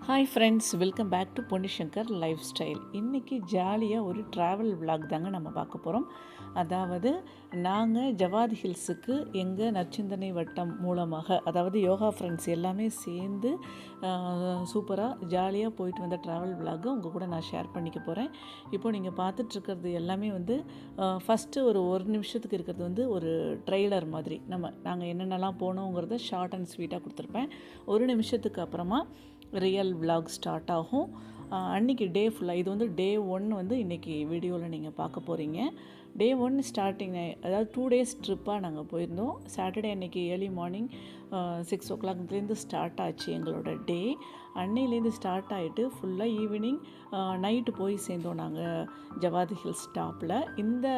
Hi friends welcome back to Ponnishankar lifestyle இன்றைக்கி ஜாலியாக ஒரு ட்ராவல் விளாக் தாங்க நம்ம பார்க்க போகிறோம் அதாவது நாங்கள் ஜவாத் ஹில்ஸுக்கு எங்கள் நற்சிந்தனை வட்டம் மூலமாக அதாவது யோகா ஃப்ரெண்ட்ஸ் எல்லாமே சேர்ந்து சூப்பராக ஜாலியாக போயிட்டு வந்த ட்ராவல் விளாகை உங்கள் கூட நான் ஷேர் பண்ணிக்க போகிறேன் இப்போ நீங்கள் பார்த்துட்ருக்கிறது எல்லாமே வந்து ஃபஸ்ட்டு ஒரு ஒரு நிமிஷத்துக்கு இருக்கிறது வந்து ஒரு ட்ரெய்லர் மாதிரி. நம்ம நாங்கள் என்னென்னலாம் போனோங்கிறத ஷார்ட் அண்ட் ஸ்வீட்டாக கொடுத்துருப்பேன். ஒரு நிமிஷத்துக்கு அப்புறமா ரியல் விலாக் ஸ்டார்ட் ஆகும். அன்றைக்கி அன்னைக்கு டே ஃபுல்லாக இது வந்து டே ஒன் வந்து இன்றைக்கி வீடியோவில் நீங்கள் பார்க்க போகிறீங்க டே ஒன் ஸ்டார்டிங் அதாவது டூ டேஸ் ட்ரிப்பாக நாங்கள் போயிருந்தோம். சாட்டர்டே அன்றைக்கி ஏர்லி மார்னிங் சிக்ஸ் ஓ கிளாக்லேருந்து ஸ்டார்ட் ஆச்சு எங்களோட டே அன்னையிலேருந்து ஸ்டார்ட் ஆகிட்டு ஃபுல்லாக ஈவினிங் நைட்டு போய் சேர்ந்தோம் நாங்கள் ஜவாதி ஹில்ஸ் டாப்பில் இந்த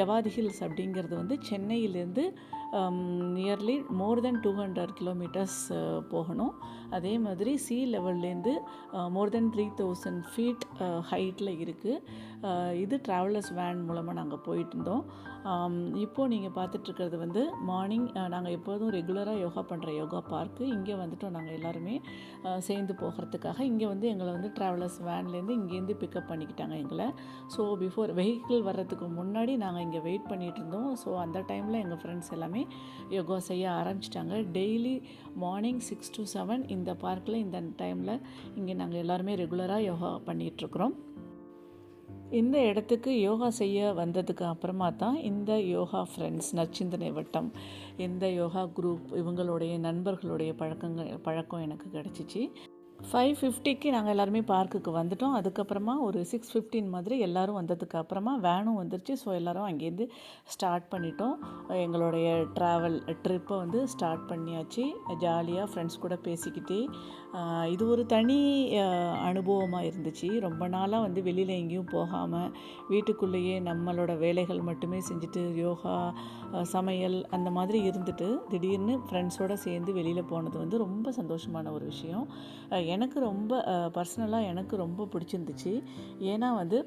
ஜவாதி ஹில்ஸ் அப்படிங்கிறது வந்து சென்னையிலேருந்து nearly more than two hundred kilometres போகணும். அதே மாதிரி sea லெவல்லேருந்து more than three thousand feet ஹைட்டில் இருக்குது இது ட்ராவலர்ஸ் வேன் மூலமாக நாங்கள் போயிட்டு இருந்தோம் um, இப்போது நீங்கள் பார்த்துட்ருக்கிறது வந்து மார்னிங் uh, நாங்கள் எப்போதும் ரெகுலராக யோகா பண்ணுற யோகா பார்க்கு இங்கே வந்துட்டோம் நாங்கள் எல்லாருமே uh, சேர்ந்து போகிறதுக்காக. இங்கே வந்து எங்களை வந்து ட்ராவலர்ஸ் வேன்லேருந்து இங்கேருந்து பிக்கப் பண்ணிக்கிட்டாங்க எங்களை. ஸோ பிஃபோர் வெஹிக்கிள் வர்றதுக்கு முன்னாடி நாங்கள் இங்கே வெயிட் பண்ணிகிட்டு இருந்தோம் ஸோ அந்த டைமில் எங்கள் ஃப்ரெண்ட்ஸ் எல்லாமே யோகா செய்ய ஆரம்பிச்சிட்டாங்க. Daily morning six to seven இந்த பார்க்கில் இந்த டைமில் இங்கே நாங்கள் எல்லாருமே ரெகுலராக யோகா பண்ணிகிட்ருக்குறோம். இந்த இடத்துக்கு யோகா செய்ய வந்ததுக்கு அப்புறமா தான் இந்த யோகா ஃப்ரெண்ட்ஸ் நச்சிந்தனை வட்டம் இந்த யோகா குரூப் இவங்களுடைய நண்பர்களுடைய பழக்கங்கள் பழக்கம் எனக்கு கிடச்சிச்சு. ஃபைவ் ஃபிஃப்டிக்கு நாங்கள் எல்லாருமே பார்க்குக்கு வந்துட்டோம். அதுக்கப்புறமா ஒரு சிக்ஸ் ஃபிஃப்டீன் மாதிரி எல்லோரும் வந்ததுக்கு அப்புறமா வேனும் வந்துருச்சு. ஸோ எல்லோரும் அங்கேருந்து ஸ்டார்ட் பண்ணிட்டோம். எங்களுடைய ட்ராவல் ட்ரிப்பை வந்து ஸ்டார்ட் பண்ணியாச்சு. ஜாலியாக ஃப்ரெண்ட்ஸ் கூட பேசிக்கிட்டே இது ஒரு தனி அனுபவமாக இருந்துச்சு. ரொம்ப நாளாக வந்து வெளியில் எங்கேயும் போகாமல் வீட்டுக்குள்ளேயே நம்மளோட வேலைகள் மட்டுமே செஞ்சுட்டு யோகா சமையல் அந்த மாதிரி இருந்துட்டு திடீர்னு ஃப்ரெண்ட்ஸோடு சேர்ந்து வெளியில் போனது வந்து ரொம்ப சந்தோஷமான ஒரு விஷயம். எனக்கு ரொம்ப பர்சனலாக எனக்கு ரொம்ப பிடிச்சிருந்துச்சு. ஏன்னா வந்து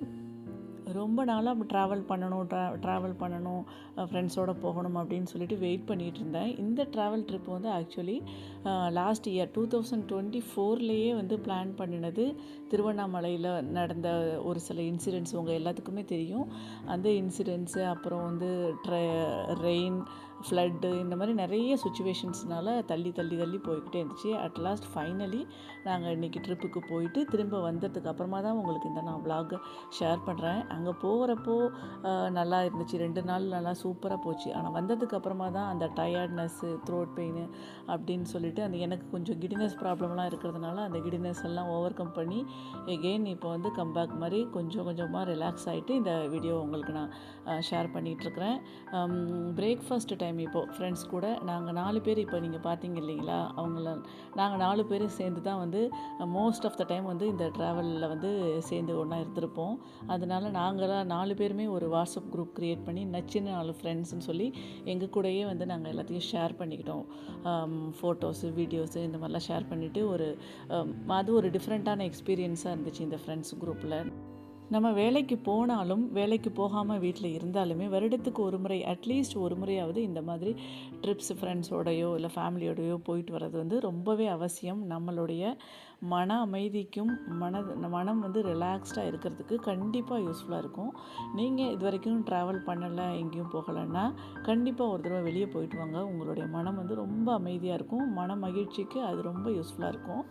ரொம்ப நாளாக ட்ராவல் பண்ணணும் ட்ரா ட்ராவல் பண்ணணும் ஃப்ரெண்ட்ஸோடு போகணும் அப்படின்னு சொல்லிட்டு வெயிட் பண்ணிகிட்டு இருந்தேன். இந்த ட்ராவல் ட்ரிப் வந்து actually last year two thousand twenty ஃபோர்லேயே வந்து பிளான் பண்ணினது. திருவண்ணாமலையில் நடந்த ஒரு சில இன்சிடென்ட்ஸ் உங்கள் எல்லாத்துக்குமே தெரியும். அந்த இன்சிடென்ட்ஸு அப்புறம் வந்து ட்ரெ ரெயின் ஃப்ளட்டு இந்த மாதிரி நிறைய சுச்சுவேஷன்ஸ்னால் தள்ளி தள்ளி தள்ளி போய்கிட்டே இருந்துச்சு. அட் லாஸ்ட் ஃபைனலி நாங்கள் இன்றைக்கி ட்ரிப்புக்கு போயிட்டு திரும்ப வந்ததுக்கு அப்புறமா தான் உங்களுக்கு இந்த நான் vlog ஷேர் பண்ணுறேன் அங்கே போகிறப்போ நல்லா இருந்துச்சு. ரெண்டு நாள் நல்லா சூப்பராக போச்சு. ஆனால் வந்ததுக்கு அப்புறமா தான் அந்த டயர்ட்னஸ்ஸு த்ரோட் பெயின் அப்படின்னு சொல்லிட்டு அந்த எனக்கு கொஞ்சம் கிடினஸ் ப்ராப்ளம்லாம் இருக்கிறதுனால அந்த கிடினஸ் எல்லாம் ஓவர் கம் பண்ணி எகெயின் இப்போ வந்து கம்பேக் மாதிரி கொஞ்சம் கொஞ்சமாக ரிலாக்ஸ் ஆகிட்டு இந்த வீடியோ உங்களுக்கு நான் ஷேர் பண்ணிகிட்ருக்கிறேன் பிரேக்ஃபாஸ்ட் டைம் இப்போது ஃப்ரெண்ட்ஸ் கூட நாங்கள் நாலு பேர் இப்போ நீங்கள் பார்த்தீங்க இல்லைங்களா? அவங்கள நாங்கள் நாலு பேரும் சேர்ந்து தான் வந்து மோஸ்ட் ஆஃப் த டைம் வந்து இந்த ட்ராவலில் வந்து சேர்ந்து ஒன்றா இருந்திருப்போம். அதனால் நாங்களாம் நாலு பேருமே ஒரு வாட்ஸ்அப் குரூப் க்ரியேட் பண்ணி நச்சின நாலு ஃப்ரெண்ட்ஸ்னு சொல்லி எங்கள் கூடயே வந்து நாங்கள் எல்லாத்தையும் ஷேர் பண்ணிக்கிட்டோம். ஃபோட்டோஸு வீடியோஸு இந்த மாதிரிலாம் ஷேர் பண்ணிவிட்டு ஒரு அது ஒரு டிஃப்ரெண்ட்டான எக்ஸ்பீரியன்ஸாக இருந்துச்சு இந்த ஃப்ரெண்ட்ஸ் குரூப்பில் நம்ம வேலைக்கு போனாலும் வேலைக்கு போகாமல் வீட்டில் இருந்தாலுமே வருடத்துக்கு ஒரு முறை அட்லீஸ்ட் ஒரு முறையாவது இந்த மாதிரி ட்ரிப்ஸ் ஃப்ரெண்ட்ஸோடையோ இல்லை ஃபேமிலியோடையோ போயிட்டு வர்றது வந்து ரொம்பவே அவசியம். நம்மளுடைய மன அமைதிக்கும் மன மனம் வந்து ரிலாக்ஸ்டாக இருக்கிறதுக்கு கண்டிப்பாக யூஸ்ஃபுல்லாக இருக்கும். நீங்கள் இது வரைக்கும் ட்ராவல் பண்ணலை எங்கேயும் போகலைன்னா கண்டிப்பாக ஒரு தடவை வெளியே போயிட்டு வாங்க. உங்களுடைய மனம் வந்து ரொம்ப அமைதியாக இருக்கும். மன மகிழ்ச்சிக்கு அது ரொம்ப யூஸ்ஃபுல்லாக இருக்கும்.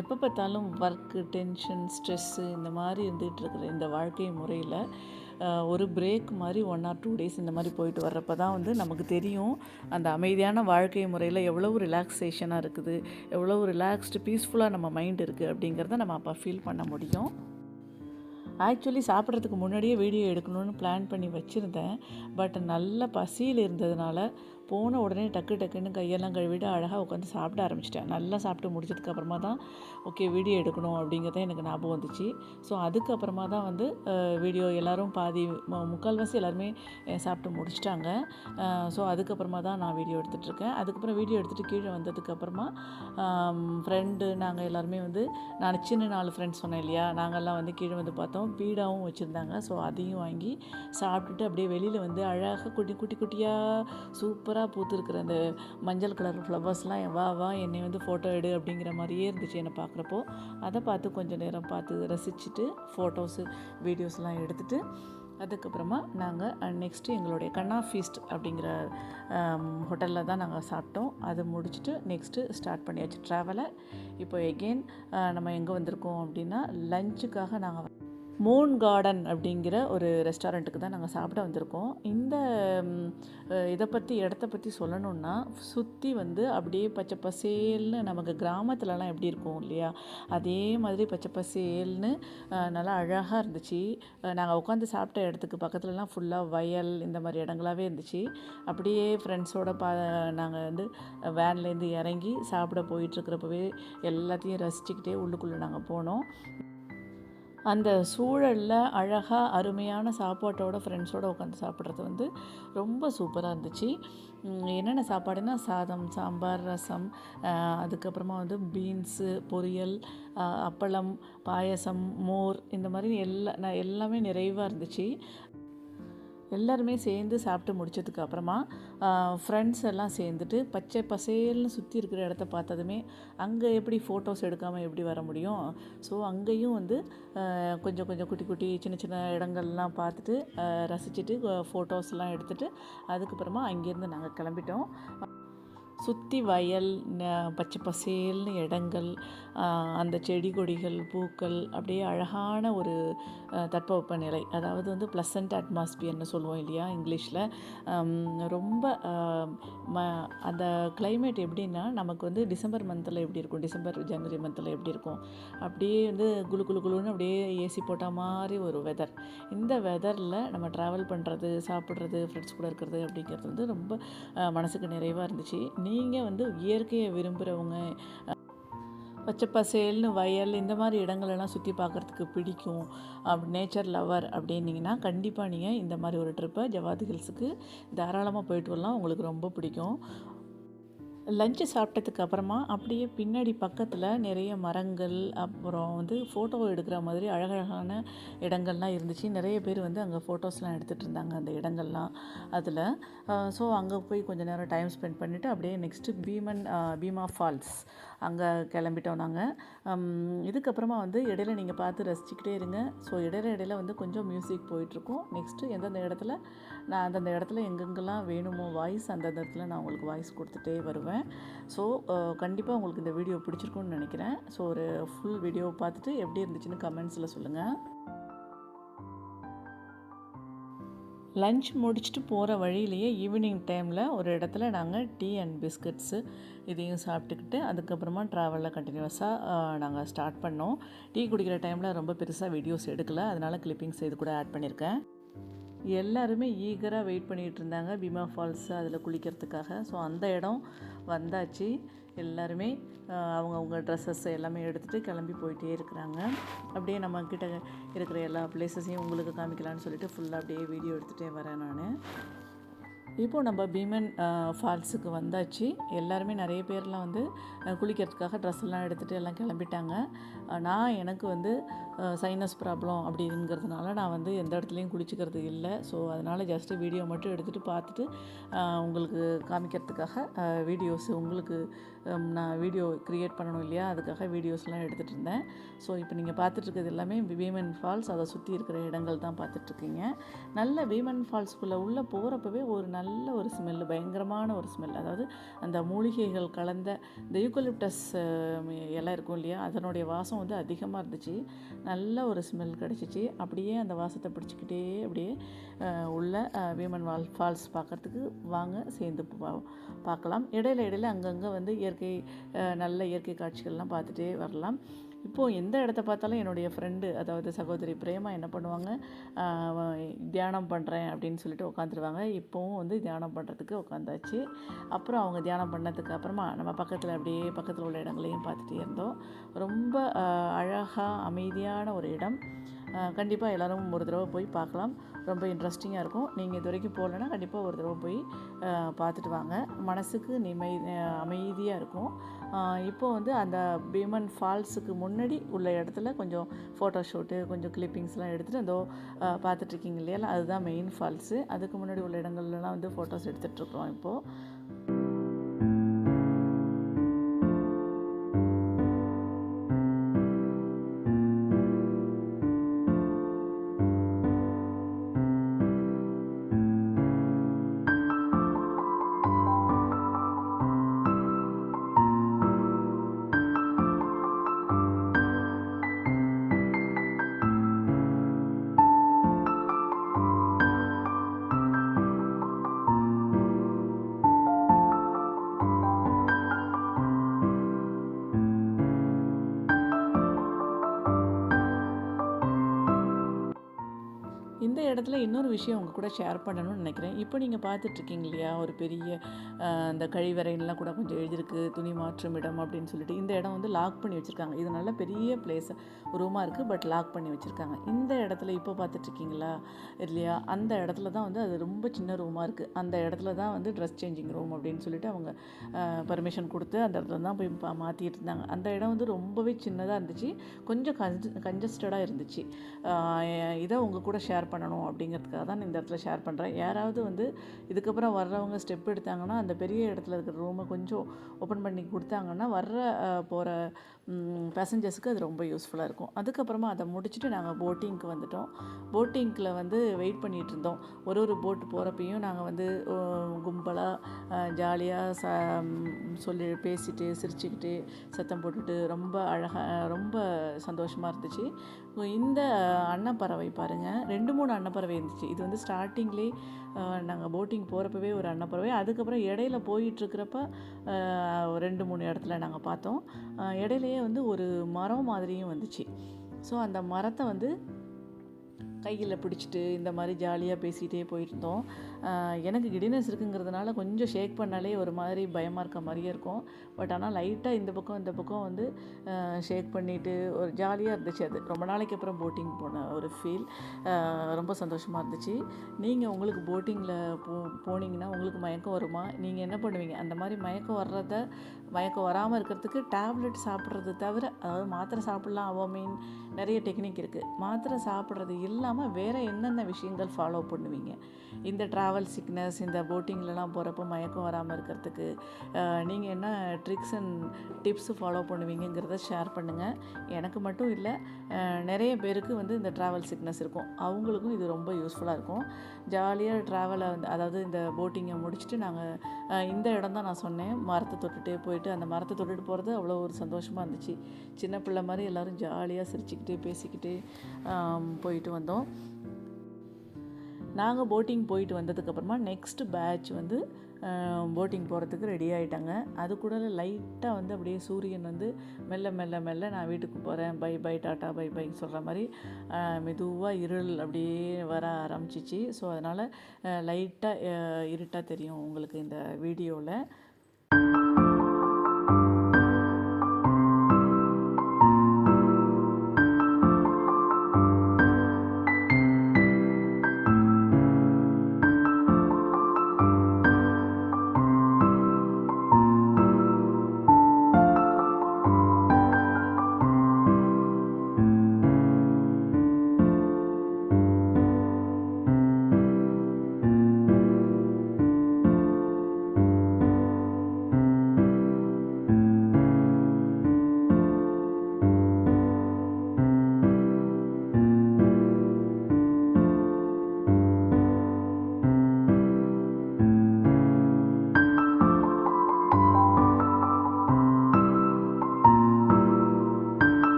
எப்போ பார்த்தாலும் ஒர்க்கு டென்ஷன் ஸ்ட்ரெஸ்ஸு இந்த மாதிரி இருந்துகிட்ருக்குற இந்த வாழ்க்கை முறையில் ஒரு பிரேக் மாதிரி ஒன் ஆர் டூ டேஸ் இந்த மாதிரி போயிட்டு வர்றப்ப தான் வந்து நமக்கு தெரியும் அந்த அமைதியான வாழ்க்கை முறையில் எவ்வளவு ரிலாக்ஸேஷனாக இருக்குது எவ்வளவு ரிலாக்ஸ்டு பீஸ்ஃபுல்லாக நம்ம மைண்ட் இருக்குது அப்படிங்கிறத நம்ம அப்போ ஃபீல் பண்ண முடியும். ஆக்சுவலி சாப்பிட்றதுக்கு முன்னாடியே வீடியோ எடுக்கணும்னு பிளான் பண்ணி வச்சுருந்தேன். பட் நல்ல பசியில் இருந்ததுனால போன உடனே டக்கு டக்குன்னு கையெல்லாம் கழுவிட்டு அழகாக உட்காந்து சாப்பிட ஆரம்பிச்சிட்டேன். நல்லா சாப்பிட்டு முடிச்சதுக்கப்புறமா தான் ஓகே வீடியோ எடுக்கணும் அப்படிங்கிறத எனக்கு ஞாபகம் வந்துச்சு. ஸோ அதுக்கப்புறமா தான் வந்து வீடியோ எல்லோரும் பாதி முக்கால்வாசி எல்லாருமே சாப்பிட்டு முடிச்சிட்டாங்க. ஸோ அதுக்கப்புறமா தான் நான் வீடியோ எடுத்துகிட்ருக்கேன் அதுக்கப்புறம் வீடியோ எடுத்துகிட்டு கீழே வந்ததுக்கப்புறமா ஃப்ரெண்டு நாங்கள் எல்லாருமே வந்து நான் சின்ன நாலு ஃப்ரெண்ட்ஸ் சொன்னேன் இல்லையா? நாங்கள்லாம் வந்து கீழே வந்து பார்த்தோம். பீடாவும் வச்சுருந்தாங்க. ஸோ அதையும் வாங்கி சாப்பிட்டுட்டு அப்படியே வெளியில் வந்து அழகாக குட்டி குட்டி குட்டியாக சூப்பர் சூப்பராக பூத்துருக்கிற அந்த மஞ்சள் கலர் ஃப்ளவர்ஸ்லாம் வா வா என்னை வந்து ஃபோட்டோ எடு அப்படிங்கிற மாதிரியே இருந்துச்சு என்னை பார்க்குறப்போ. அதை பார்த்து கொஞ்சம் நேரம் பார்த்து ரசிச்சுட்டு ஃபோட்டோஸு வீடியோஸ்லாம் எடுத்துகிட்டு அதுக்கப்புறமா நாங்கள் நெக்ஸ்ட்டு எங்களுடைய கண்ணா ஃபீஸ்ட் அப்படிங்கிற ஹோட்டலில் தான் நாங்கள் சாப்பிட்டோம். அது முடிச்சுட்டு நெக்ஸ்ட்டு ஸ்டார்ட் பண்ணியாச்சு. ட்ராவலை இப்போ எகெயின் நம்ம எங்கே வந்திருக்கோம் அப்படின்னா லஞ்சுக்காக நாங்கள் மூன் கார்டன் அப்படிங்கிற ஒரு ரெஸ்டாரண்ட்டுக்கு தான் நாங்கள் சாப்பிட வந்திருக்கோம். இந்த இதை பற்றி இடத்த பற்றி சொல்லணுன்னா சுற்றி வந்து அப்படியே பச்சை பசேல்னு நமக்கு கிராமத்துலலாம் எப்படி இருக்கும் இல்லையா? அதே மாதிரி பச்சை பசேல்னு நல்லா அழகாக இருந்துச்சு. நாங்கள் உட்காந்து சாப்பிட்ட இடத்துக்கு பக்கத்துலலாம் ஃபுல்லாக வயல் இந்த மாதிரி இடங்களாகவே இருந்துச்சு. அப்படியே ஃப்ரெண்ட்ஸோடு பா நாங்கள் வந்து வேன்லேருந்து இறங்கி சாப்பிட போயிட்டுருக்கிறப்பவே எல்லாத்தையும் ரசிச்சுக்கிட்டே உள்ளுக்குள்ளே நாங்கள் போனோம். அந்த சூழலில் அழகாக அருமையான சாப்பாட்டோட ஃப்ரெண்ட்ஸோடு உட்காந்து சாப்பிட்றது வந்து ரொம்ப சூப்பராக இருந்துச்சு. என்னென்ன சாப்பாடுனா சாதம் சாம்பார் ரசம் அதுக்கப்புறமா வந்து பீன்ஸு பொரியல் அப்பளம் பாயசம் மோர் இந்த மாதிரி எல்லா நான் எல்லாமே நிறைவாக இருந்துச்சு. எல்லாருமே சேர்ந்து சாப்பிட்டு முடிச்சதுக்கு அப்புறமா ஃப்ரெண்ட்ஸ் எல்லாம் சேர்ந்துட்டு பச்சை பசேல்னு சுற்றி இருக்கிற இடத்த பார்த்ததுமே அங்கே எப்படி ஃபோட்டோஸ் எடுக்காமல் எப்படி வர முடியும்? ஸோ அங்கேயும் வந்து கொஞ்சம் கொஞ்சம் குட்டி குட்டி சின்ன சின்ன இடங்கள்லாம் பார்த்துட்டு ரசிச்சுட்டு ஃபோட்டோஸ்லாம் எடுத்துகிட்டு அதுக்கப்புறமா அங்கேருந்து நாங்கள் கிளம்பிட்டோம். சுற்றி வயல் பச்சை பசேல்னு இடங்கள் அந்த செடி கொடிகள் பூக்கள் அப்படியே அழகான ஒரு தட்பவெப்ப நிலை. அதாவது வந்து ப்ளசண்ட் அட்மாஸ்பியர்னு சொல்லுவோம் இல்லையா இங்கிலீஷில். ரொம்ப ம அந்த கிளைமேட் எப்படின்னா நமக்கு வந்து டிசம்பர் மந்தில் எப்படி இருக்கும்? டிசம்பர் ஜனவரி மந்தில் எப்படி இருக்கும்? அப்படியே வந்து குழு குழு குழுன்னு அப்படியே ஏசி போட்ட மாதிரி ஒரு வெதர் இந்த வெதரில் நம்ம ட்ராவல் பண்ணுறது சாப்பிட்றது ஃப்ரெண்ட்ஸ் கூட இருக்கிறது அப்படிங்கிறது வந்து ரொம்ப மனசுக்கு நிறைவாக இருந்துச்சு. நீங்கள் வந்து இயற்கையை விரும்புகிறவங்க பச்சை பசேல்னு வயல் இந்த மாதிரி இடங்களெல்லாம் சுற்றி பார்க்குறதுக்கு பிடிக்கும். அப்படி நேச்சர் லவர் அப்படின்னீங்கன்னா கண்டிப்பாக நீங்கள் இந்த மாதிரி ஒரு ட்ரிப்பை ஜவாதி ஹில்ஸுக்கு தாராளமாக போயிட்டு வரலாம். உங்களுக்கு ரொம்ப பிடிக்கும். லஞ்சு சாப்பிட்டதுக்கு அப்புறமா அப்படியே பின்னாடி பக்கத்தில் நிறைய மரங்கள் அப்புறம் வந்து ஃபோட்டோ எடுக்கிற மாதிரி அழகழகான இடங்கள்லாம் இருந்துச்சு. நிறைய பேர் வந்து அங்கே ஃபோட்டோஸ்லாம் எடுத்துகிட்டு இருந்தாங்க அந்த இடங்கள்லாம் அதில். ஸோ அங்கே போய் கொஞ்ச நேரம் டைம் ஸ்பெண்ட் பண்ணிவிட்டு அப்படியே நெக்ஸ்ட்டு பீமன் பீமா ஃபால்ஸ் அங்கே கிளம்பிட்டோம் நாங்கள் இதுக்கப்புறமா வந்து இடையில நீங்கள் பார்த்து ரசிச்சுக்கிட்டே இருங்க. ஸோ இடையில இடையில வந்து கொஞ்சம் மியூசிக் போயிட்டுருக்கும். நெக்ஸ்ட்டு எந்தெந்த இடத்துல நான் அந்தந்த இடத்துல எங்கெங்கெல்லாம் வேணுமோ வாய்ஸ் அந்தந்த இடத்துல நான் உங்களுக்கு வாய்ஸ் கொடுத்துட்டே வருவேன். ஸோ கண்டிப்பாக உங்களுக்கு இந்த வீடியோ பிடிச்சிருக்கும்னு நினைக்கிறேன். ஸோ ஒரு ஃபுல் வீடியோ பார்த்துட்டு எப்படி இருந்துச்சுன்னு கமெண்ட்ஸில் சொல்லுங்கள் லஞ்ச் முடிச்சுட்டு போகிற வழியிலேயே ஈவினிங் டைமில் ஒரு இடத்துல நாங்கள் டீ அண்ட் பிஸ்கட்ஸு இதையும் சாப்பிட்டுக்கிட்டு அதுக்கப்புறமா ட்ராவலில் கண்டினியூஸாக நாங்கள் ஸ்டார்ட் பண்ணோம். டீ குடிக்கிற டைமில் ரொம்ப பெருசாக வீடியோஸ் எடுக்கலை. அதனால் கிளிப்பிங்ஸ் இது கூட ஆட் பண்ணியிருக்கேன் எல்லாருமே ஈகராக வெயிட் பண்ணிகிட்டு இருந்தாங்க. பீமா ஃபால்ஸ் அதில் குளிக்கிறதுக்காக. ஸோ அந்த இடம் வந்தாச்சு. எல்லாருமே அவங்கவுங்க ட்ரெஸ்ஸஸ் எல்லாமே எடுத்துகிட்டு கிளம்பி போயிட்டே இருக்கிறாங்க. அப்படியே நம்ம கிட்ட இருக்கிற எல்லா பிளேசஸையும் உங்களுக்கு காமிக்கலான்னு சொல்லிட்டு ஃபுல்லாக அப்படியே வீடியோ எடுத்துகிட்டே வரேன் நான். இப்போது நம்ம பீமன் ஃபால்ஸுக்கு வந்தாச்சு. எல்லாருமே நிறைய பேர்லாம் வந்து குளிக்கிறதுக்காக ட்ரெஸ் எல்லாம் எடுத்துகிட்டு எல்லாம் கிளம்பிட்டாங்க. நான் எனக்கு வந்து சைனஸ் ப்ராப்ளம் அப்படிங்கிறதுனால நான் வந்து எந்த இடத்துலையும் குளிச்சுக்கிறது இல்லை. ஸோ அதனால் ஜஸ்ட்டு வீடியோ மட்டும் எடுத்துகிட்டு பார்த்துட்டு உங்களுக்கு காமிக்கிறதுக்காக வீடியோஸ் உங்களுக்கு நான் வீடியோ க்ரியேட் பண்ணணும் இல்லையா? அதுக்காக வீடியோஸ்லாம் எடுத்துகிட்டு இருந்தேன். ஸோ இப்போ நீங்கள் பார்த்துட்ருக்கிறது எல்லாமே வீமன் ஃபால்ஸ் அதை சுற்றி இருக்கிற இடங்கள் தான் பார்த்துட்ருக்கீங்க நல்ல வீமன் ஃபால்ஸ்குள்ளே உள்ளே போகிறப்பவே ஒரு நல்ல ஒரு ஸ்மெல் பயங்கரமான ஒரு ஸ்மெல் அதாவது அந்த மூலிகைகள் கலந்த இந்த யூக்கலிப்டஸ் எல்லாம் இருக்கும் இல்லையா? அதனுடைய வாசம் வந்து அதிகமாக இருந்துச்சு. நல்ல ஒரு ஸ்மெல் கிடச்சிச்சு. அப்படியே அந்த வாசத்தை பிடிச்சிக்கிட்டே அப்படியே உள்ள வீமன் வால் ஃபால்ஸ் பார்க்குறதுக்கு வாங்க சேர்ந்து பா பார்க்கலாம். இடையில இடையில அங்கங்கே வந்து இயற்கை நல்ல இயற்கை காட்சிகள்லாம் பார்த்துட்டே வரலாம். இப்போது எந்த இடத்த பார்த்தாலும் என்னுடைய ஃப்ரெண்டு அதாவது சகோதரி பிரேமா என்ன பண்ணுவாங்க? தியானம் பண்ணுறேன் அப்படின்னு சொல்லிட்டு உட்காந்துருவாங்க இப்போவும் வந்து தியானம் பண்ணுறதுக்கு உட்காந்தாச்சு அப்புறம் அவங்க தியானம் பண்ணதுக்கு அப்புறமா நம்ம பக்கத்தில் அப்படியே பக்கத்தில் உள்ள இடங்களையும் பார்த்துட்டே இருந்தோம். ரொம்ப அழகாக அமைதியான ஒரு இடம். கண்டிப்பாக எல்லோரும் ஒரு தடவை போய் பார்க்கலாம். ரொம்ப இன்ட்ரெஸ்டிங்காக இருக்கும். நீங்கள் இது வரைக்கும் போகலன்னா கண்டிப்பாக ஒரு தடவை போய் பார்த்துட்டு வாங்க. மனசுக்கு நிமை அமைதியாக இருக்கும். இப்போ வந்து அந்த பீமன் ஃபால்ஸுக்கு முன்னாடி உள்ள இடத்துல கொஞ்சம் ஃபோட்டோ ஷூட்டு கொஞ்சம் கிளிப்பிங்ஸ்லாம் எடுத்துகிட்டு அதோ பார்த்துட்ருக்கீங்க இல்லையா? அதுதான் மெயின் ஃபால்ஸு அதுக்கு முன்னாடி உள்ள இடங்கள்லாம் வந்து ஃபோட்டோஸ் எடுத்துகிட்ருக்குறோம் இப்போது இடத்துல இன்னொரு விஷயம் உங்கள் கூட ஷேர் பண்ணணும்னு நினைக்கிறேன். இப்போ நீங்கள் பார்த்துட்ருக்கீங்க இல்லையா? ஒரு பெரிய அந்த கழிவறைலாம் கூட கொஞ்சம் எழுதியிருக்கு. துணி மாற்றும் இடம் அப்படின்னு சொல்லிட்டு. இந்த இடம் வந்து லாக் பண்ணி வச்சுருக்காங்க. இது நல்ல பெரிய பிளேஸ் ரூமாக இருக்குது பட் லாக் பண்ணி வச்சுருக்காங்க. இந்த இடத்துல இப்போ பார்த்துட்ருக்கீங்களா? இல்லையா? அந்த இடத்துல தான் வந்து அது ரொம்ப சின்ன ரூமாக இருக்குது அந்த இடத்துல தான் வந்து ட்ரெஸ் சேஞ்சிங் ரூம் அப்படின்னு சொல்லிட்டு அவங்க பர்மிஷன் கொடுத்து அந்த இடத்துல தான் போய் பா- மாற்றிட்டு இருந்தாங்க அந்த இடம் வந்து ரொம்பவே சின்னதாக இருந்துச்சு. கொஞ்சம் கஞ்ச கஞ்சஸ்டடாக இருந்துச்சு. இதை உங்கள் கூட ஷேர் பண்ணணும் அப்படிங்கிறதுக்காக தான் நான் இந்த இடத்துல ஷேர் பண்ணுறேன் யாராவது வந்து இதுக்கப்புறம் வர்றவங்க ஸ்டெப் எடுத்தாங்கன்னா அந்த பெரிய இடத்துல இருக்கிற ரூமை கொஞ்சம் ஓப்பன் பண்ணி கொடுத்தாங்கன்னா வர்ற போகிற பேசஞ்சர்ஸுக்கு அது ரொம்ப யூஸ்ஃபுல்லாக இருக்கும். அதுக்கப்புறமா அதை முடிச்சுட்டு நாங்கள் போட்டிங்க்கு வந்துட்டோம். போட்டிங்கில் வந்து வெயிட் பண்ணிகிட்டு இருந்தோம். ஒரு ஒரு போட்டு போகிறப்பையும் நாங்கள் வந்து கும்பலாக ஜாலியாக ச சொல்லி பேசிட்டு சிரிச்சுக்கிட்டு சத்தம் போட்டுட்டு ரொம்ப அழகாக ரொம்ப சந்தோஷமாக இருந்துச்சு. இந்த அன்னப்பறவை பாருங்கள் ரெண்டு மூணு அன்னப்பறவை இருந்துச்சு. இது வந்து ஸ்டார்டிங்லேயே நாங்கள் போட்டிங் போகிறப்பவே ஒரு அன்னப்பறவை. அதுக்கப்புறம் இடையில போயிட்டுருக்கிறப்ப ரெண்டு மூணு இடத்துல நாங்கள் பார்த்தோம். இடையிலே இடையிலையே வந்து ஒரு மரம் மாதிரியும் வந்துச்சு. ஸோ அந்த மரத்தை வந்து கையில் பிடிச்சிட்டு இந்த மாதிரி ஜாலியாக பேசிகிட்டே போயிருந்தோம். எனக்கு கிடினஸ் இருக்குங்கிறதுனால கொஞ்சம் ஷேக் பண்ணாலே ஒரு மாதிரி பயமாக இருக்க மாதிரியே இருக்கும். பட் ஆனால் லைட்டாக இந்த பக்கம் இந்த பக்கம் வந்து ஷேக் பண்ணிவிட்டு ஒரு ஜாலியாக இருந்துச்சு அது. ரொம்ப நாளைக்கு அப்புறம் போட்டிங் போன ஒரு ஃபீல் ரொம்ப சந்தோஷமாக இருந்துச்சு. நீங்கள் உங்களுக்கு போட்டிங்கில் போ போனீங்கன்னா உங்களுக்கு மயக்கம் வருமா? நீங்கள் என்ன பண்ணுவீங்க? அந்த மாதிரி மயக்கம் வர்றத மயக்கம் வராமல் இருக்கிறதுக்கு டேப்லெட் சாப்பிட்றது தவிர அதாவது மாத்திரை சாப்பிட்லாம் அவமீன் நிறைய டெக்னிக் இருக்குது மாத்திரை சாப்பிட்றது இல்லாமல் வேறு என்னென்ன விஷயங்கள் ஃபாலோ பண்ணுவீங்க? இந்த ட்ராவல் ட்ராவல் சிக்னஸ் இந்த போட்டிங்லலாம் போகிறப்போ மயக்கம் வராமல் இருக்கிறதுக்கு நீங்கள் என்ன ட்ரிக்ஸ் அண்ட் டிப்ஸ் ஃபாலோ பண்ணுவீங்கங்கிறத ஷேர் பண்ணுங்கள் எனக்கு மட்டும் இல்லை நிறைய பேருக்கு வந்து இந்த ட்ராவல் சிக்னஸ் இருக்கும். அவங்களுக்கும் இது ரொம்ப யூஸ்ஃபுல்லாக இருக்கும். ஜாலியாக ட்ராவலை வந்து அதாவது இந்த போட்டிங்கை முடிச்சுட்டு நாங்கள் இந்த இடம் தான் நான் சொன்னேன். மரத்தை தொட்டுட்டே போயிட்டு அந்த மரத்தை தொட்டுட்டு போகிறது அவ்வளோ ஒரு சந்தோஷமாக இருந்துச்சு. சின்ன பிள்ளை மாதிரி எல்லோரும் ஜாலியாக சிரிச்சுக்கிட்டு பேசிக்கிட்டு போயிட்டு வந்தோம். நாங்கள் போட்டிங் போயிட்டு வந்ததுக்கப்புறமா நெக்ஸ்ட் பேட்ச் வந்து போட்டிங் போகிறதுக்கு ரெடி ஆகிட்டாங்க அது கூட லைட்டாக வந்து அப்படியே சூரியன் வந்து மெல்ல மெல்ல மெல்ல நான் வீட்டுக்கு போகிறேன் பை பை டாட்டா பை பைன்னு சொல்கிற மாதிரி மெதுவாக இருள் அப்படியே வர ஆரம்பிச்சிச்சு. ஸோ அதனால் லைட்டாக இருட்டாக தெரியும் உங்களுக்கு இந்த வீடியோவில்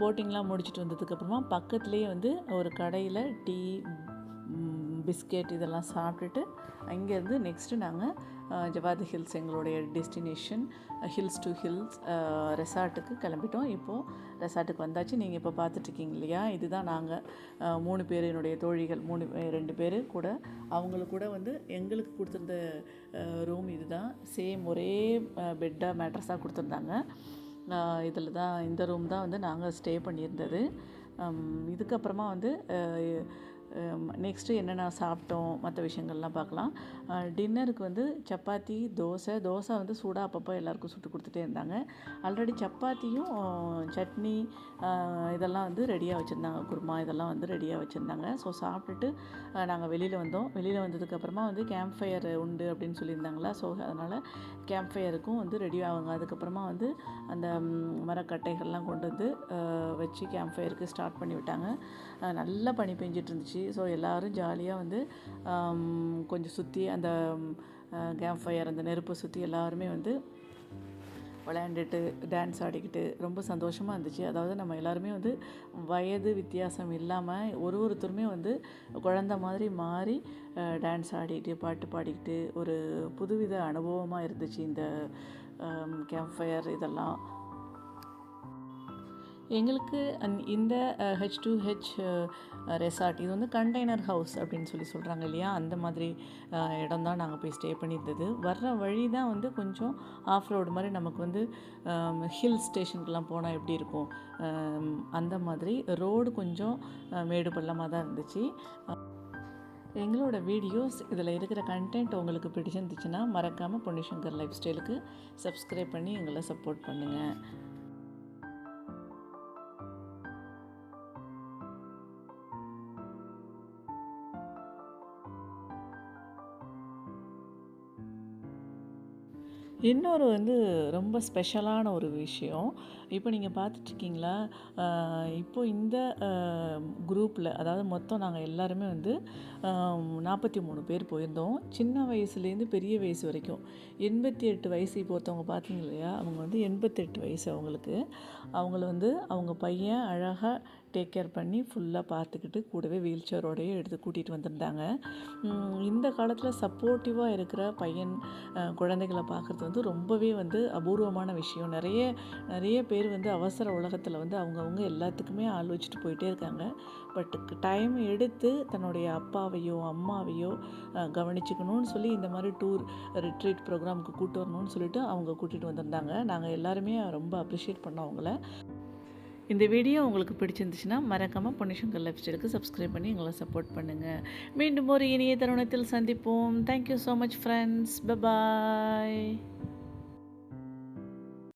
போட்டிங்லாம் முடிச்சுட்டு வந்ததுக்கப்புறமா பக்கத்துலேயே வந்து ஒரு கடையில் டீ பிஸ்கெட் இதெல்லாம் சாப்பிட்டுட்டு அங்கேருந்து நெக்ஸ்ட்டு நாங்கள் ஜவாதி ஹில்ஸ் எங்களுடைய டெஸ்டினேஷன் ஹில்ஸ் டு ஹில்ஸ் ரெசார்ட்டுக்கு கிளம்பிட்டோம். இப்போது ரெசார்ட்டுக்கு வந்தாச்சு. நீங்கள் இப்போ பார்த்துட்ருக்கீங்க இல்லையா? இதுதான் நாங்கள் மூணு பேர் என்னுடைய தோழிகள் மூணு ரெண்டு பேர் கூட. அவங்களுக்கு கூட வந்து எங்களுக்கு கொடுத்துருந்த ரூம் இதுதான். சேம் ஒரே பெட்டாக மேட்ரஸாக கொடுத்துருந்தாங்க. இதில் தான் இந்த ரூம் தான் வந்து நாங்கள் ஸ்டே பண்ணியிருந்தது. இதுக்கப்புறமா வந்து நெக்ஸ்ட்டு என்னென்ன சாப்பிட்டோம் மற்ற விஷயங்கள்லாம் பார்க்கலாம். டின்னருக்கு வந்து சப்பாத்தி தோசை. தோசை வந்து சூடாக அப்பப்போ எல்லாருக்கும் சுட்டு கொடுத்துட்டே இருந்தாங்க. ஆல்ரெடி சப்பாத்தியும் சட்னி இதெல்லாம் வந்து ரெடியாக வச்சுருந்தாங்க. குருமா இதெல்லாம் வந்து ரெடியாக வச்சுருந்தாங்க. ஸோ சாப்பிட்டுட்டு நாங்கள் வெளியில் வந்தோம். வெளியில் வந்ததுக்கப்புறமா வந்து கேம்ப் ஃபயர் உண்டு அப்படின்னு சொல்லியிருந்தாங்களா? ஸோ அதனால் கேம்ப் ஃபயருக்கும் வந்து ரெடி ஆகுங்க அதுக்கப்புறமா வந்து அந்த மரக்கட்டைகள்லாம் கொண்டு வந்து வச்சு கேம்ப் ஃபயருக்கு ஸ்டார்ட் பண்ணி விட்டாங்க. நல்ல நல்லா பனி பெஞ்சிட்டு இருந்துச்சு. ஸோ எல்லோரும் ஜாலியாக வந்து கொஞ்சம் சுற்றி அந்த கேம்ப் ஃபயர் அந்த நெருப்பை சுற்றி எல்லாருமே வந்து விளையாண்டுட்டு டான்ஸ் ஆடிக்கிட்டு ரொம்ப சந்தோஷமாக இருந்துச்சு. அதாவது நம்ம எல்லாருமே வந்து வயது வித்தியாசம் இல்லாமல் ஒரு ஒருத்தருமே வந்து குழந்த மாதிரி மாறி டான்ஸ் ஆடிக்கிட்டு பாட்டு பாடிக்கிட்டு ஒரு புதுவித அனுபவமாக இருந்துச்சு இந்த கேம்ப் ஃபயர் இதெல்லாம். எங்களுக்கு அந்- இந்த ஹெச் டூ ஹெச் ரெசார்ட் இது வந்து கண்டெய்னர் ஹவுஸ் அப்படின்னு சொல்லி சொல்கிறாங்க இல்லையா? அந்த மாதிரி இடம் தான் நாங்கள் போய் ஸ்டே பண்ணியிருந்தது. வர்ற வழி தான் வந்து கொஞ்சம் ஆஃப் ரோடு மாதிரி நமக்கு வந்து ஹில் ஸ்டேஷனுக்கெலாம் போனால் எப்படி இருக்கும்? அந்த மாதிரி ரோடு கொஞ்சம் மேடு பள்ளமாக தான் இருந்துச்சு. எங்களோட வீடியோஸ் இதில் இருக்கிற கண்டென்ட் உங்களுக்கு பிடிச்சிருந்துச்சுன்னா மறக்காமல் பொன்னிஷங்கர் லைஃப் ஸ்டைலுக்கு சப்ஸ்கிரைப் பண்ணி எங்களை சப்போர்ட் பண்ணுங்கள் இன்னொரு வந்து ரொம்ப ஸ்பெஷலான ஒரு விஷயம். இப்போ நீங்கள் பார்த்துட்ருக்கீங்களா இப்போ இந்த குரூப்பில் அதாவது மொத்தம் நாங்கள் எல்லாருமே வந்து நாற்பத்தி மூணு பேர் போயிருந்தோம். சின்ன வயசுலேருந்து பெரிய வயசு வரைக்கும். எண்பத்தி எட்டு வயசு இப்போ ஒருத்தவங்க பார்த்தீங்க இல்லையா? அவங்க வந்து எண்பத்தெட்டு வயசு அவங்களுக்கு. அவங்கள வந்து அவங்க பையன் அழகாக டேக் கேர் பண்ணி ஃபுல்லாக பார்த்துக்கிட்டு கூடவே வீல் சேரோடையே எடுத்து கூட்டிகிட்டு வந்திருந்தாங்க. இந்த காலத்தில் சப்போர்ட்டிவாக இருக்கிற பையன் குழந்தைகளை பார்க்குறது வந்து ரொம்பவே வந்து அபூர்வமான விஷயம். நிறைய நிறைய பேர் வந்து அவசர உலகத்தில் வந்து அவங்கவுங்க எல்லாத்துக்குமே ஆலோசிச்சுட்டு போயிட்டே இருக்காங்க. பட் டைம் எடுத்து தன்னுடைய அப்பாவையோ அம்மாவையோ கவனிச்சுக்கணும்னு சொல்லி இந்த மாதிரி டூர் ரிட்ரீட் ப்ரோக்ராமுக்கு கூட்டு வரணும்னு சொல்லிட்டு அவங்க கூட்டிகிட்டு வந்திருந்தாங்க. நாங்கள் எல்லாருமே ரொம்ப அப்ரிஷியேட் பண்ணோம் அவங்கள. இந்த வீடியோ உங்களுக்கு பிடிச்சிருந்துச்சுன்னா மறக்காமல் பொன்னிஷங்கர் லைஃப் ஸ்டைலுக்கு சப்ஸ்கிரைப் பண்ணி எங்களை சப்போர்ட் பண்ணுங்கள் மீண்டும் ஒரு இனிய தருணத்தில் சந்திப்போம். Thank you so much friends bye bye